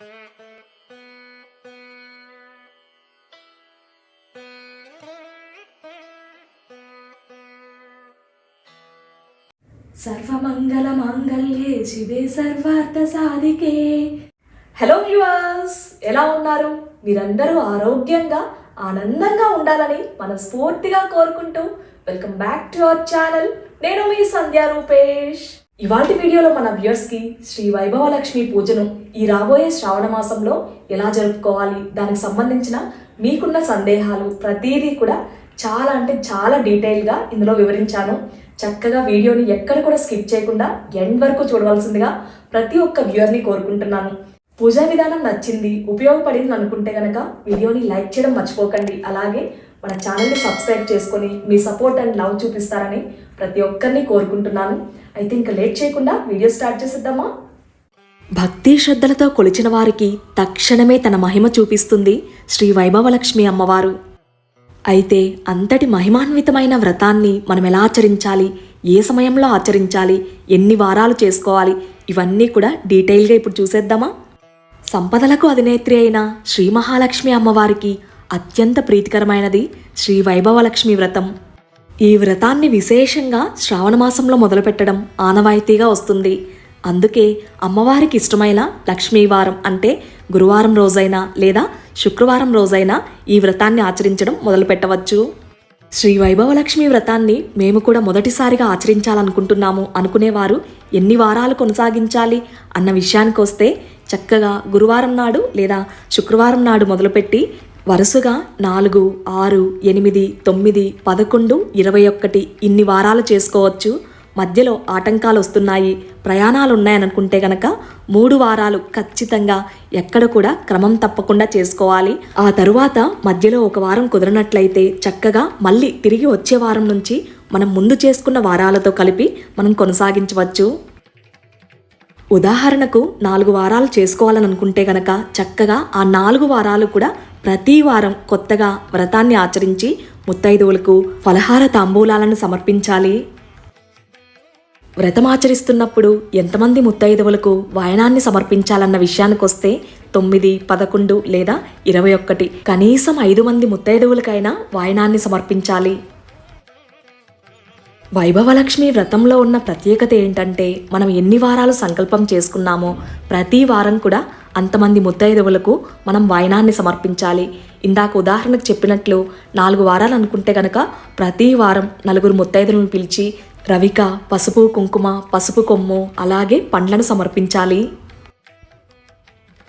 సర్వమంగళ మాంగళ్యే శివే సర్వార్థ సాధికే hello viewers ఎలా ఉన్నారు? మీరందరూ ఆరోగ్యంగా ఆనందంగా ఉండాలని మనస్ఫూర్తిగా కోరుకుంటూ welcome back to our channel నేను మీ సంధ్యా రూపేష్. ఇవాటి వీడియోలో మన వ్యూయర్స్కి శ్రీ వైభవలక్ష్మి పూజను ఈ రాబోయే శ్రావణ మాసంలో ఎలా జరుపుకోవాలి? దానికి సంబంధించిన మీకున్న సందేహాలు ప్రతిదీ కూడా చాలా అంటే చాలా డీటెయిల్గా ఇందులో వివరించాను. చక్కగా వీడియోని ఎక్కడ కూడా స్కిప్ చేయకుండా ఎండ్ వరకు చూడవలసిందిగా ప్రతి ఒక్క వ్యూయర్ని కోరుకుంటున్నాను. పూజా విధానం నచ్చింది ఉపయోగపడింది అనుకుంటే కనుక వీడియోని లైక్ చేయడం మర్చిపోకండి. అలాగే మన ఛానల్ని సబ్స్క్రైబ్ చేసుకొని మీ సపోర్ట్ అండ్ లవ్ చూపిస్తారని ప్రతి ఒక్కరిని కోరుకుంటున్నాను. అయితే ఇంకా లేట్ చేయకుండా వీడియో స్టార్ట్ చేసేద్దామా? భక్తి శ్రద్ధలతో కొలిచిన వారికి తక్షణమే తన మహిమ చూపిస్తుంది శ్రీ వైభవలక్ష్మి అమ్మవారు. అయితే అంతటి మహిమాన్వితమైన వ్రతాన్ని మనం ఎలా ఆచరించాలి? ఏ సమయంలో ఆచరించాలి? ఎన్ని వారాలు చేసుకోవాలి? ఇవన్నీ కూడా డీటెయిల్గా ఇప్పుడు చూసేద్దామా? సంపదలకు అధినేత్రి అయిన శ్రీ మహాలక్ష్మి అమ్మవారికి అత్యంత ప్రీతికరమైనది శ్రీ వైభవలక్ష్మి వ్రతం. ఈ వ్రతాన్ని విశేషంగా శ్రావణ మాసంలో మొదలుపెట్టడం ఆనవాయితీగా వస్తుంది. అందుకే అమ్మవారికి ఇష్టమైన లక్ష్మీవారం అంటే గురువారం రోజైనా లేదా శుక్రవారం రోజైనా ఈ వ్రతాన్ని ఆచరించడం మొదలుపెట్టవచ్చు శ్రీ వైభవలక్ష్మి వ్రతాన్ని మేము కూడా మొదటిసారిగా ఆచరించాలనుకుంటున్నాము అనుకునేవారు ఎన్ని వారాలు కొనసాగించాలి అన్న విషయానికి వస్తే చక్కగా గురువారం నాడు లేదా శుక్రవారం నాడు మొదలుపెట్టి వరుసగా నాలుగు ఆరు ఎనిమిది తొమ్మిది పదకొండు ఇరవై ఒక్కటి ఇన్ని వారాలు చేసుకోవచ్చు. మధ్యలో ఆటంకాలు వస్తున్నాయి ప్రయాణాలు ఉన్నాయనుకుంటే గనక మూడు వారాలు ఖచ్చితంగా ఎక్కడ కూడా క్రమం తప్పకుండా చేసుకోవాలి. ఆ తరువాత మధ్యలో ఒక వారం కుదరనట్లయితే చక్కగా మళ్ళీ తిరిగి వచ్చే వారం నుంచి మనం ముందు చేసుకున్న వారాలతో కలిపి మనం కొనసాగించవచ్చు. ఉదాహరణకు నాలుగు వారాలు చేసుకోవాలని అనుకుంటే గనక చక్కగా ఆ నాలుగు వారాలు కూడా ప్రతి వారం కొత్తగా వ్రతాన్ని ఆచరించి ముత్తైదువులకు ఫలహార తాంబూలాలను సమర్పించాలి. వ్రతం ఆచరిస్తున్నప్పుడు ఎంతమంది ముత్తైదవులకు వాయనాన్ని సమర్పించాలన్న విషయానికొస్తే తొమ్మిది పదకొండు లేదా ఇరవై ఒక్కటి. కనీసం ఐదు మంది ముత్తైదవులకైనా వాయనాన్ని సమర్పించాలి. వైభవలక్ష్మి వ్రతంలో ఉన్న ప్రత్యేకత ఏంటంటే మనం ఎన్ని వారాలు సంకల్పం చేసుకున్నామో ప్రతి వారం కూడా అంతమంది ముత్తైదవులకు మనం వాయనాన్ని సమర్పించాలి. ఇందాక ఉదాహరణకు చెప్పినట్లు నాలుగు వారాలు అనుకుంటే గనక ప్రతి వారం నలుగురు ముత్తైదులను పిలిచి రవిక పసుపు కుంకుమ పసుపు కొమ్ము అలాగే పండ్లను సమర్పించాలి.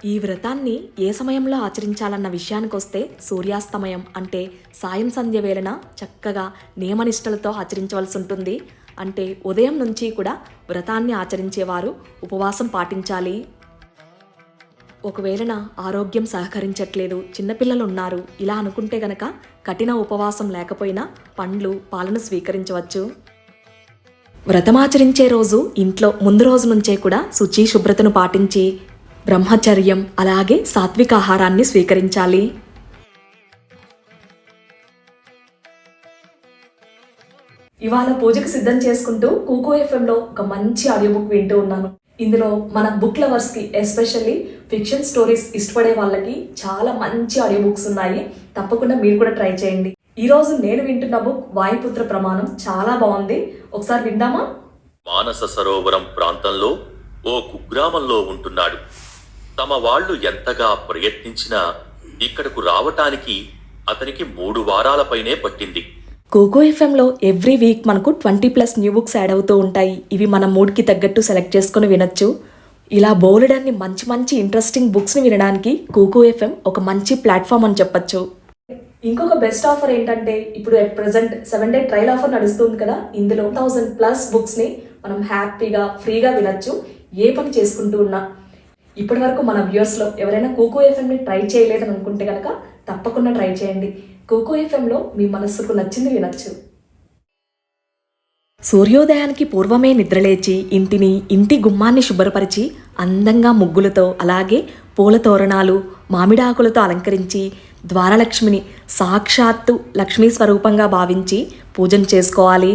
ఈ వ్రతాన్ని ఏ సమయంలో ఆచరించాలన్న విషయానికొస్తే సూర్యాస్తమయం అంటే సాయం సంధ్య వేళన చక్కగా నియమనిష్టలతో ఆచరించవలసి ఉంటుంది అంటే ఉదయం నుంచి కూడా వ్రతాన్ని ఆచరించేవారు ఉపవాసం పాటించాలి. ఒకవేళన ఆరోగ్యం సహకరించట్లేదు చిన్నపిల్లలు ఉన్నారు ఇలా అనుకుంటే గనక కఠిన ఉపవాసం లేకపోయినా పండ్లు పాలను స్వీకరించవచ్చు. వ్రతమాచరించే రోజు ఇంట్లో ముందు రోజు నుంచే కూడా శుచి శుభ్రతను పాటించి బ్రహ్మచర్యం అలాగే సాత్విక ఆహారాన్ని స్వీకరించాలి. ఇవాళ పూజకు సిద్ధం చేసుకుంటూ కూకో ఎఫ్ఎంలో ఒక మంచి ఆడియో బుక్ వింటూ ఉన్నాను. ఇందులో మన బుక్ లవర్స్కి ఎస్పెషల్లీ ఫిక్షన్ స్టోరీస్ ఇష్టపడే వాళ్ళకి చాలా మంచి ఆడియో బుక్స్ ఉన్నాయి. తప్పకుండా మీరు కూడా ట్రై చేయండి. ఈ రోజు నేను వింటున్న బుక్ వాయుపుత్ర ప్రమాణం చాలా బాగుంది. ఒకసారి విందామా? మానస సరోవరం ప్రాంతంలో ఓ కుగ్రామంలో ఉంటున్నాడు. తమ వాళ్ళు ఎంతగా ప్రయత్నించినా ఇక్కడకు రావటానికి అతనికి మూడు వారాలపైనే పట్టింది. కోకో ఎఫ్ఎంలో ఎవ్రీ వీక్ మనకు twenty plus new books add అవుతూ ఉంటాయి. ఇవి మన మూడ్కి తగ్గట్టు సెలెక్ట్ చేసుకొని వినొచ్చు. ఇలా బోలెడన్ని మంచి మంచి ఇంట్రెస్టింగ్ బుక్స్ని వినడానికి కోకో ఎఫ్ఎం ఒక మంచి ప్లాట్ఫామ్ అని చెప్పొచ్చు. ఇంకొక బెస్ట్ ఆఫర్ ఏంటంటే ఇప్పుడు at present seven day trial offer నడుస్తుంది కదా ఇందులో థౌసండ్ ప్లస్ బుక్స్ని మనం హ్యాపీగా ఫ్రీగా వినొచ్చు ఏ పని చేసుకుంటూ ఉన్నా. ఇప్పటి వరకు మన వ్యూయర్స్లో ఎవరైనా కోకో ఎఫ్ఎంని ట్రై చేయలేదని అనుకుంటే కనుక తప్పకుండా ట్రై చేయండి. కోకో ఎఫ్ఎంలో మీ మనస్సుకు నచ్చింది వినొచ్చు. సూర్యోదయానికి పూర్వమే నిద్రలేచి ఇంటిని ఇంటి గుమ్మాన్ని శుభ్రపరిచి అందంగా ముగ్గులతో అలాగే పూల తోరణాలు మామిడాకులతో అలంకరించి ద్వారలక్ష్మిని సాక్షాత్తు లక్ష్మీ స్వరూపంగా భావించి పూజను చేసుకోవాలి.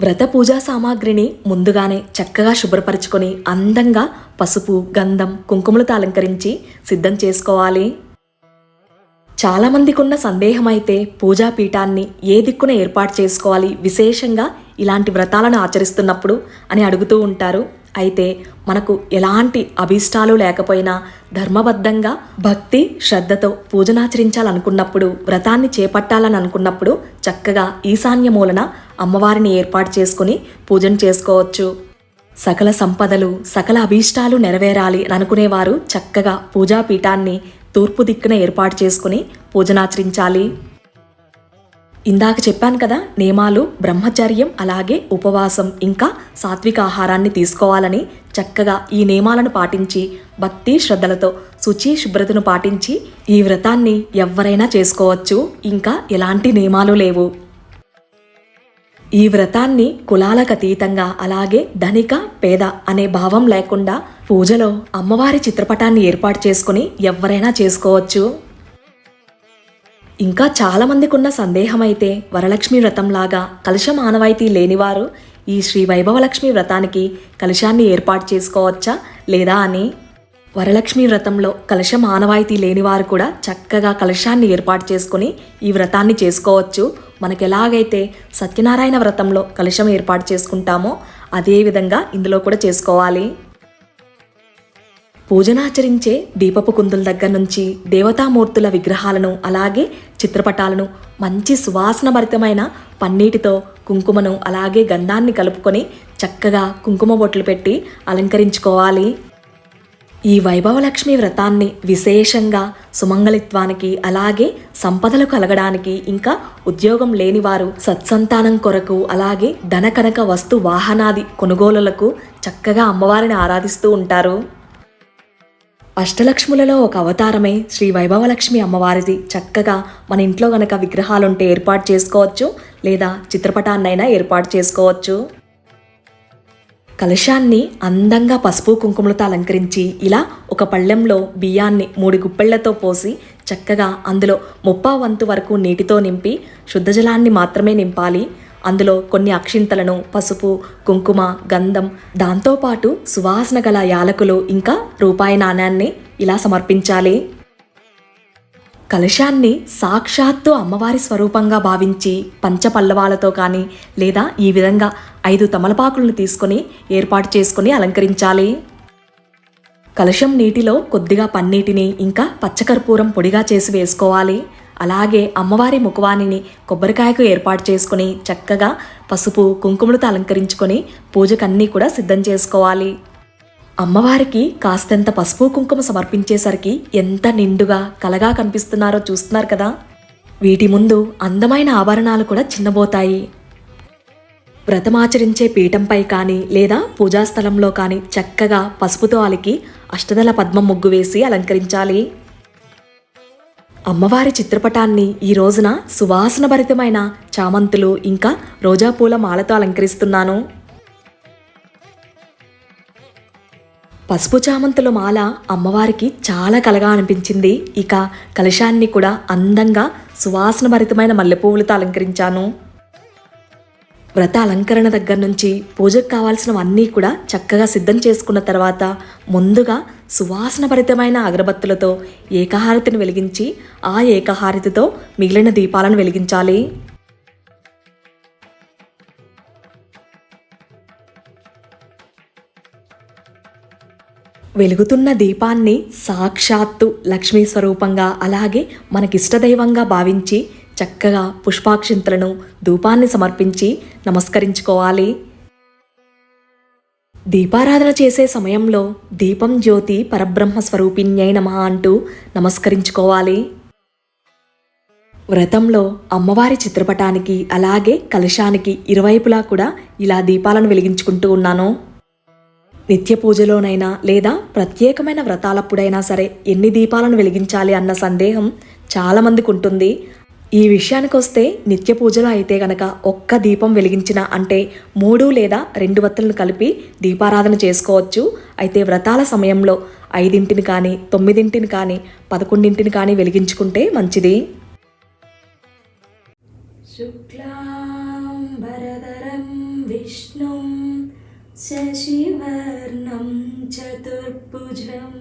వ్రత పూజా సామాగ్రిని ముందుగానే చక్కగా శుభ్రపరచుకొని అందంగా పసుపు గంధం కుంకుమలతో అలంకరించి సిద్ధం చేసుకోవాలి. చాలామందికి ఉన్న సందేహం అయితే పూజా పీఠాన్ని ఏ దిక్కున ఏర్పాటు చేసుకోవాలి విశేషంగా ఇలాంటి వ్రతాలను ఆచరిస్తున్నప్పుడు అని అడుగుతూ ఉంటారు. అయితే మనకు ఎలాంటి అభీష్టాలు లేకపోయినా ధర్మబద్ధంగా భక్తి శ్రద్ధతో పూజనాచరించాలనుకున్నప్పుడు వ్రతాన్ని చేపట్టాలని అనుకున్నప్పుడు చక్కగా ఈశాన్య మూలన అమ్మవారిని ఏర్పాటు చేసుకుని పూజను చేసుకోవచ్చు. సకల సంపదలు సకల అభీష్టాలు నెరవేరాలి అని అనుకునేవారు చక్కగా పూజా పీఠాన్ని తూర్పు దిక్కున ఏర్పాటు చేసుకుని పూజనాచరించాలి. ఇందాక చెప్పాను కదా నియమాలు బ్రహ్మచర్యం అలాగే ఉపవాసం ఇంకా సాత్విక ఆహారాన్ని తీసుకోవాలని చక్కగా ఈ నియమాలను పాటించి భక్తి శ్రద్ధలతో శుచి శుభ్రతను పాటించి ఈ వ్రతాన్ని ఎవరైనా చేసుకోవచ్చు. ఇంకా ఎలాంటి నియమాలు లేవు. ఈ వ్రతాన్ని కులాలకు అతీతంగా అలాగే ధనిక పేద అనే భావం లేకుండా పూజలో అమ్మవారి చిత్రపటాన్ని ఏర్పాటు చేసుకుని ఎవరైనా చేసుకోవచ్చు. ఇంకా చాలామందికున్న ఉన్న సందేహం అయితే వరలక్ష్మి వ్రతంలాగా కలుషం ఆనవాయితీ లేనివారు ఈ శ్రీ వైభవలక్ష్మి వ్రతానికి కలుషాన్ని ఏర్పాటు చేసుకోవచ్చా లేదా అని? వరలక్ష్మి వ్రతంలో కలుషం ఆనవాయితీ లేనివారు కూడా చక్కగా కలుషాన్ని ఏర్పాటు చేసుకుని ఈ వ్రతాన్ని చేసుకోవచ్చు. మనకు ఎలాగైతే సత్యనారాయణ వ్రతంలో కలుషం ఏర్పాటు చేసుకుంటామో అదే విధంగా ఇందులో కూడా చేసుకోవాలి. పూజనాచరించే దీపపు కుందుల దగ్గర నుంచి దేవతామూర్తుల విగ్రహాలను అలాగే చిత్రపటాలను మంచి సువాసన భరితమైన పన్నీటితో కుంకుమను అలాగే గంధాన్ని కలుపుకొని చక్కగా కుంకుమ బొట్లు పెట్టి అలంకరించుకోవాలి. ఈ వైభవలక్ష్మి వ్రతాన్ని విశేషంగా సుమంగళిత్వానికి అలాగే సంపదలు కలగడానికి ఇంకా ఉద్యోగం లేనివారు సత్సంతానం కొరకు అలాగే ధనకనక వస్తు వాహనాది కొనుగోలులకు చక్కగా అమ్మవారిని ఆరాధిస్తూ ఉంటారు. అష్టలక్ష్ములలో ఒక అవతారమే శ్రీ వైభవలక్ష్మి అమ్మవారిది. చక్కగా మన ఇంట్లో గనక విగ్రహాలుంటే ఏర్పాటు చేసుకోవచ్చు లేదా చిత్రపటాన్నైనా ఏర్పాటు చేసుకోవచ్చు. కలశాన్ని అందంగా పసుపు కుంకుమలతో అలంకరించి ఇలా ఒక పళ్ళెంలో బియ్యాన్ని మూడు గుప్పెళ్ళతో పోసి చక్కగా అందులో ముప్పా వంతు వరకు నీటితో నింపి శుద్ధజలాన్ని మాత్రమే నింపాలి. అందులో కొన్ని అక్షింతలను పసుపు కుంకుమ గంధం దాంతోపాటు సువాసన గల యాలకులు ఇంకా రూపాయి నాణ్యాన్ని ఇలా సమర్పించాలి. కలశాన్ని సాక్షాత్తు అమ్మవారి స్వరూపంగా భావించి పంచపల్లవాలతో కానీ లేదా ఈ విధంగా ఐదు తమలపాకులను తీసుకొని ఏర్పాటు చేసుకుని అలంకరించాలి. కలశం నీటిలో కొద్దిగా పన్నీటిని ఇంకా పచ్చకర్పూరం పొడిగా చేసి వేసుకోవాలి. అలాగే అమ్మవారి ముఖవాణిని కొబ్బరికాయకు ఏర్పాటు చేసుకుని చక్కగా పసుపు కుంకుమలతో అలంకరించుకొని పూజకన్నీ కూడా సిద్ధం చేసుకోవాలి. అమ్మవారికి కాస్తంత పసుపు కుంకుమ సమర్పించేసరికి ఎంత నిండుగా కలగా కనిపిస్తున్నారో చూస్తున్నారు కదా? వీటి ముందు అందమైన ఆభరణాలు కూడా చిన్నబోతాయి. వ్రతమాచరించే పీఠంపై కానీ లేదా పూజాస్థలంలో కానీ చక్కగా పసుపుతో అలికి అష్టదల పద్మం ముగ్గు వేసి అలంకరించాలి. అమ్మవారి చిత్రపటాన్ని ఈ రోజున సువాసన భరితమైన చామంతులు ఇంకా రోజా పూల మాలతో అలంకరిస్తున్నాను. పసుపు చామంతుల మాల అమ్మవారికి చాలా కలగా అనిపించింది. ఇక కలశాన్ని కూడా అందంగా సువాసన భరితమైన మల్లెపువ్వులతో అలంకరించాను. వ్రత అలంకరణ దగ్గర నుంచి పూజకు కావాల్సినవన్నీ కూడా చక్కగా సిద్ధం చేసుకున్న తర్వాత ముందుగా సువాసనభరితమైన అగరబత్తులతో ఏకహారతిని వెలిగించి ఆ ఏకహారతితో మిగిలిన దీపాలను వెలిగించాలి. వెలుగుతున్న దీపాన్ని సాక్షాత్తు లక్ష్మీ స్వరూపంగా అలాగే మనకిష్టదైవంగా భావించి చక్కగా పుష్పాక్షింతలను ధూపాన్ని సమర్పించి నమస్కరించుకోవాలి. దీపారాధన చేసే సమయంలో దీపం జ్యోతి పరబ్రహ్మ స్వరూపిణ్యై నమ అంటూ నమస్కరించుకోవాలి. వ్రతంలో అమ్మవారి చిత్రపటానికి అలాగే కలశానికి ఇరువైపులా కూడా ఇలా దీపాలను వెలిగించుకుంటూ ఉన్నాను. నిత్య పూజలోనైనా లేదా ప్రత్యేకమైన వ్రతాలప్పుడైనా సరే ఎన్ని దీపాలను వెలిగించాలి అన్న సందేహం చాలామందికి ఉంటుంది. ఈ విషయానికొస్తే నిత్య పూజలో అయితే గనక ఒక్క దీపం వెలిగించిన అంటే మూడు లేదా రెండు వత్తులను కలిపి దీపారాధన చేసుకోవచ్చు. అయితే వ్రతాల సమయంలో ఐదింటిని కానీ తొమ్మిదింటిని కానీ పదకొండింటిని కానీ వెలిగించుకుంటే మంచిది. శుక్లాంబరధరం విష్ణు చతుర్భుజం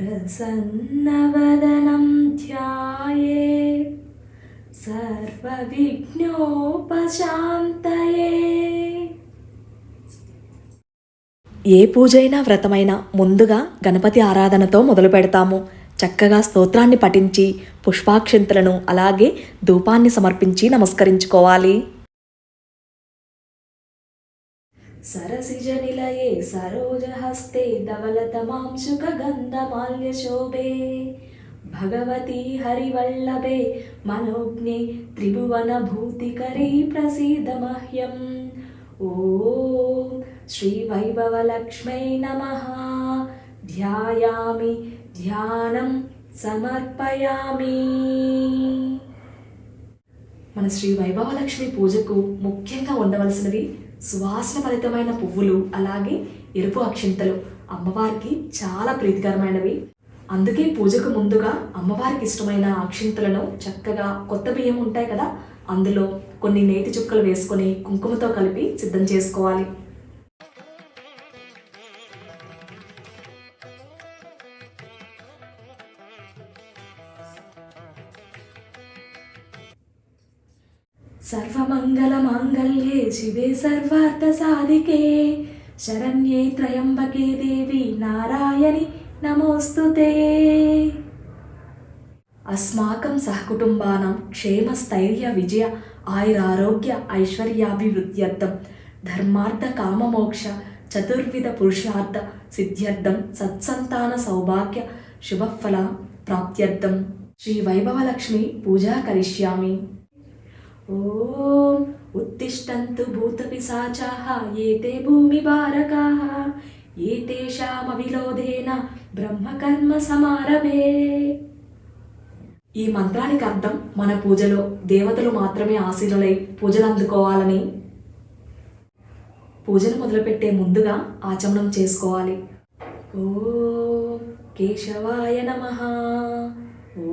ప్రసన్నవదనం ధ్యాయే సర్వవిఘ్నోపశాంతయే ఏ పూజైనా వ్రతమైనా ముందుగా గణపతి ఆరాధనతో మొదలు పెడతాము. చక్కగా స్తోత్రాన్ని పఠించి పుష్పాక్షింతలను అలాగే ధూపాన్ని సమర్పించి నమస్కరించుకోవాలి. सरसिजनिलये सरोजहस्ते సరోజహస్తే ధవలతమాంశుక గంధమాల్యశోభే భగవతి హరివల్లభే మనోజ్ఞే త్రిభువన భూతికరీ ప్రసీద మహ్యం ఓం నమ. ధ్యాయామి ధ్యానం సమర్పయామి. మన శ్రీ వైభవలక్ష్మి పూజకు ముఖ్యంగా ఉండవలసినవి సువాసన ఫలితమైన పువ్వులు అలాగే ఎరుపు అక్షింతలు అమ్మవారికి చాలా ప్రీతికరమైనవి. అందుకే పూజకు ముందుగా అమ్మవారికి ఇష్టమైన అక్షింతలను చక్కగా కొత్త బియ్యం ఉంటాయి కదా అందులో కొన్ని నేతి చుక్కలు వేసుకొని కుంకుమతో కలిపి సిద్ధం చేసుకోవాలి. సర్వమంగళమాంగళ్యే శివే సర్వార్థసాధికే. శరణ్యే త్రయంబకే దేవి నారాయణి నమోస్తుతే. అస్మాకం సహకుటుంబానం క్షేమస్థైర్య విజయ ఆయురారోగ్య ఐశ్వర్యాభివృద్ధ్యర్థం. ధర్మార్థ కామమోక్ష చతుర్విధ పురుషార్థ సిద్ధ్యర్థం సత్సంతాన సౌభాగ్య శుభఫల ప్రాప్త్యర్థం. శ్రీ వైభవలక్ష్మి పూజా కరిష్యామి. ఓం ఉత్తిష్టంతు భూతపిశాచాः ఏతే భూమిభారకాः ఏతేషామవిలోధేన బ్రహ్మకర్మ సమారభే. ఈ మంత్రానికి అర్థం మన పూజలో దేవతలు మాత్రమే ఆశీనులై పూజలు అందుకోవాలని. పూజను మొదలుపెట్టే ముందుగా ఆచమనం చేసుకోవాలి. ఓ కేశవాయ నమ. ఓ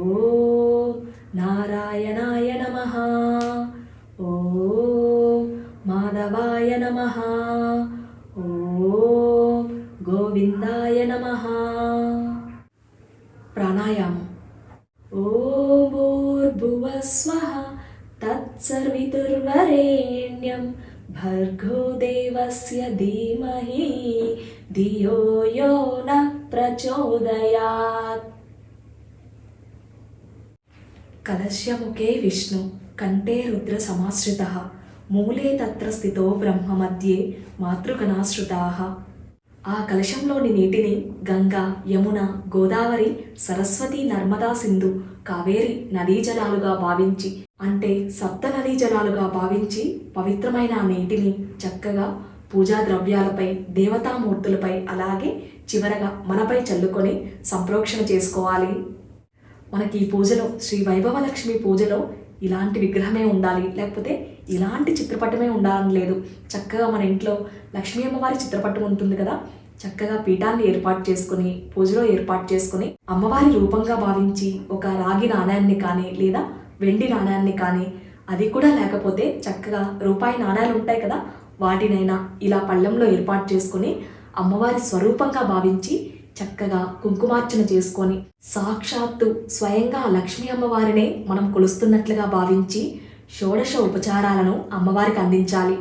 నారాయణాయ నమ ఓ మాధవాయ నమ ఓ గోవిందాయ నమ ప్రాణాయామం ఓం భూర్భువస్వః తత్సర్వితుర్వరేణ్యం భర్గో దేవస్య ధీమహి ధియో యో న ప్రచోదయాత్ కలశ్యముఖే విష్ణు కంఠే రుద్ర సమాశ్రిత. మూలే తత్ర స్థితో బ్రహ్మ మధ్యే మాతృగణాశ్రుతాః ఆ కలశంలోని నీటిని గంగా యమున గోదావరి సరస్వతి నర్మదా సింధు కావేరి నదీ జలాలుగా భావించి అంటే సప్త నదీ జలాలుగా భావించి పవిత్రమైన ఆ నీటిని చక్కగా పూజా ద్రవ్యాలపై దేవతామూర్తులపై అలాగే చివరగా మనపై చల్లుకొని సంప్రోక్షణ చేసుకోవాలి. మనకి ఈ పూజలో శ్రీ వైభవలక్ష్మి పూజలో ఇలాంటి విగ్రహమే ఉండాలి. లేకపోతే ఇలాంటి చిత్రపటమే ఉండాలని లేదు. చక్కగా మన ఇంట్లో లక్ష్మీ అమ్మవారి చిత్రపటం ఉంటుంది కదా. చక్కగా పీఠాన్ని ఏర్పాటు చేసుకుని పూజలో ఏర్పాటు చేసుకుని అమ్మవారి రూపంగా భావించి ఒక రాగి నాణ్యాన్ని కానీ లేదా వెండి నాణ్యాన్ని కానీ అది కూడా లేకపోతే చక్కగా రూపాయి నాణ్యాలు ఉంటాయి కదా. వాటినైనా ఇలా పళ్ళెంలో ఏర్పాటు చేసుకుని అమ్మవారి స్వరూపంగా భావించి చక్కగా కుంకుమార్చన చేసుకొని సాక్షాత్తు స్వయంగా లక్ష్మీ అమ్మవారినే మనం కొలుస్తున్నట్లుగా భావించి షోడశ ఉపచారాలను అమ్మవారికి అందించాలి.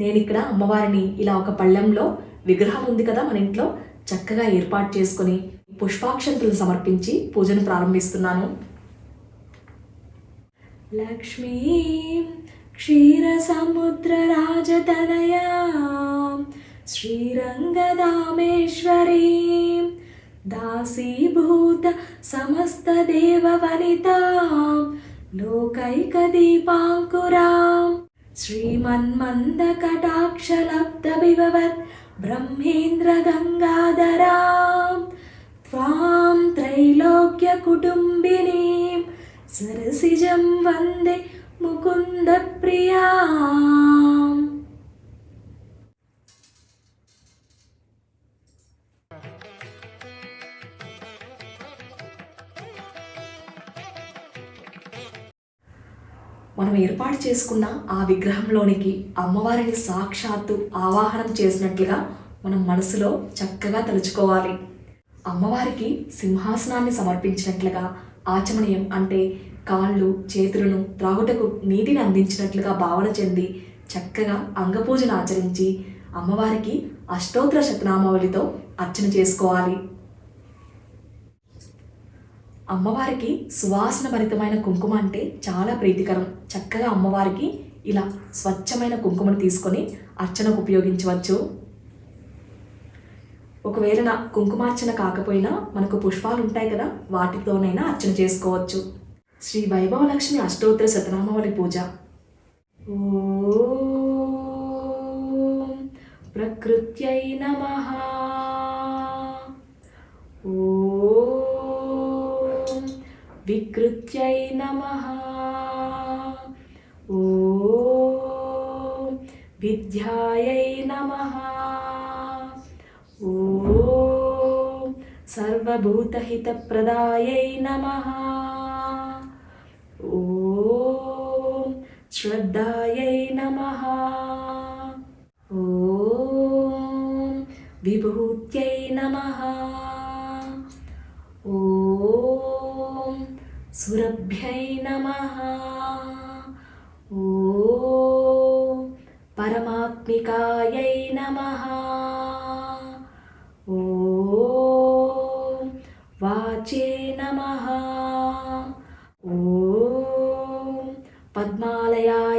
నేను ఇక్కడ అమ్మవారిని ఇలా ఒక పళ్ళెంలో విగ్రహం ఉంది కదా మన ఇంట్లో చక్కగా ఏర్పాటు చేసుకొని పుష్పాక్షంతులు సమర్పించి పూజను ప్రారంభిస్తున్నాను. లక్ష్మీ క్షీరసముద్రరాజతనయా श्रीरङ्गदामेश्वरी दासीभूत समस्तदेववनितां लोकैकदीपाङ्कुरां श्रीमन्मन्दकटाक्षलब्धविभवत् ब्रह्मेन्द्रगङ्गाधरां त्वां त्रैलोक्यकुटुम्बिनीं सरसिजं वन्दे मुकुन्दप्रियाम् మనం ఏర్పాటు చేసుకున్న ఆ విగ్రహంలోనికి అమ్మవారిని సాక్షాత్తు ఆవాహనం చేసినట్లుగా మనం మనసులో చక్కగా తలుచుకోవాలి. అమ్మవారికి సింహాసనాన్ని సమర్పించినట్లుగా ఆచమనీయం అంటే కాళ్ళు చేతులను త్రాగుటకు నీటిని అందించినట్లుగా భావన చెంది చక్కగా అంగపూజను ఆచరించి అమ్మవారికి అష్టోత్తర శతనామావళితో అర్చన చేసుకోవాలి. అమ్మవారికి సువాసన భరితమైన కుంకుమ అంటే చాలా ప్రీతికరం. చక్కగా అమ్మవారికి ఇలా స్వచ్ఛమైన కుంకుమను తీసుకొని అర్చనకు ఉపయోగించవచ్చు. ఒకవేళ నా కుంకుమార్చన కాకపోయినా మనకు పుష్పాలు ఉంటాయి కదా వాటితోనైనా అర్చన చేసుకోవచ్చు. శ్రీ వైభవలక్ష్మి అష్టోత్తర శతనామావళి పూజ. ప్రకృత్యై నమ. ఓ వికృత్యై నమః ఓం విద్యాయై నమః ఓం సర్వభూతహితప్రదాయై నమః ఓం శ్రద్ధాయై నమః సురభ్యై నమః ఓం పరమాత్మికాయై నమః ఓం వాచే నమః ఓం పద్మాలయాయై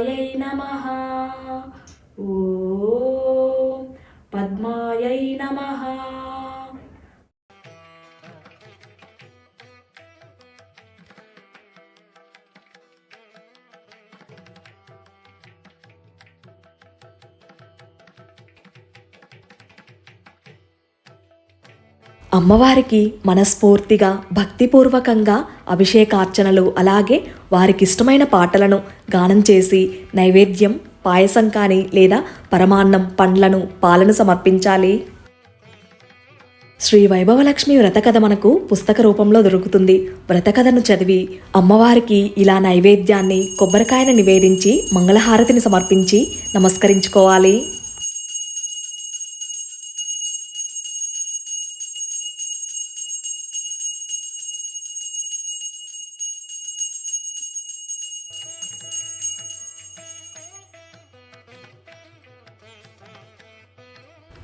అమ్మవారికి మనస్ఫూర్తిగా భక్తిపూర్వకంగా అభిషేకార్చనలు అలాగే వారికి ఇష్టమైన పాటలను గానం చేసి నైవేద్యం పాయసం కానీ లేదా పరమాన్నం పండ్లను పాలను సమర్పించాలి. శ్రీ వైభవలక్ష్మి వ్రతకథ మనకు పుస్తక రూపంలో దొరుకుతుంది. వ్రతకథను చదివి అమ్మవారికి ఇలా నైవేద్యాన్ని కొబ్బరికాయను నివేదించి మంగళహారతిని సమర్పించి నమస్కరించుకోవాలి.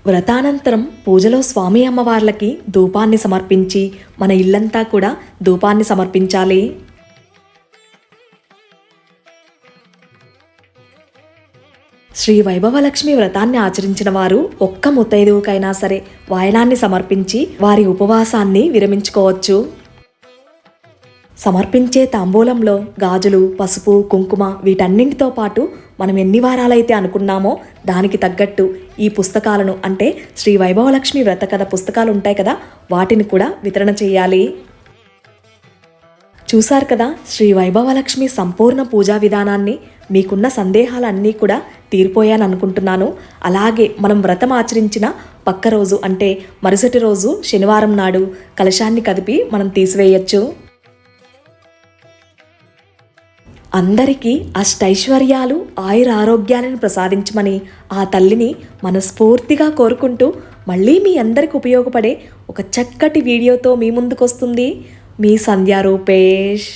వ్రతానంతరం పూజలో స్వామి అమ్మవార్లకి ధూపాన్ని సమర్పించి మన ఇల్లంతా కూడా ధూపాన్ని సమర్పించాలి. శ్రీ వైభవలక్ష్మి వ్రతాన్ని ఆచరించిన వారు ఒక్క ముత్తైదువుకైనా సరే వాయనాన్ని సమర్పించి వారి ఉపవాసాన్ని విరమించుకోవచ్చు. సమర్పించే తాంబూలంలో గాజులు పసుపు కుంకుమ వీటన్నింటితో పాటు మనం ఎన్ని వారాలైతే అనుకున్నామో దానికి తగ్గట్టు ఈ పుస్తకాలను అంటే శ్రీ వైభవలక్ష్మి వ్రత కథ పుస్తకాలు ఉంటాయి కదా వాటిని కూడా వితరణ చేయాలి. చూశారు కదా శ్రీ వైభవలక్ష్మి సంపూర్ణ పూజా విధానాన్ని మీకున్న సందేహాలన్నీ కూడా తీరిపోయాను అనుకుంటున్నాను అలాగే మనం వ్రతం ఆచరించిన పక్క రోజు అంటే మరుసటి రోజు శనివారం నాడు కలశాన్ని కదిపి మనం తీసివేయచ్చు. అందరికీ అష్టైశ్వర్యాలు ఆయుర ఆరోగ్యాలను ప్రసాదించమని ఆ తల్లిని మనస్ఫూర్తిగా కోరుకుంటూ మళ్ళీ మీ అందరికి ఉపయోగపడే ఒక చక్కటి వీడియోతో మీ ముందుకొస్తుంది మీ సంధ్యా రూపేష్.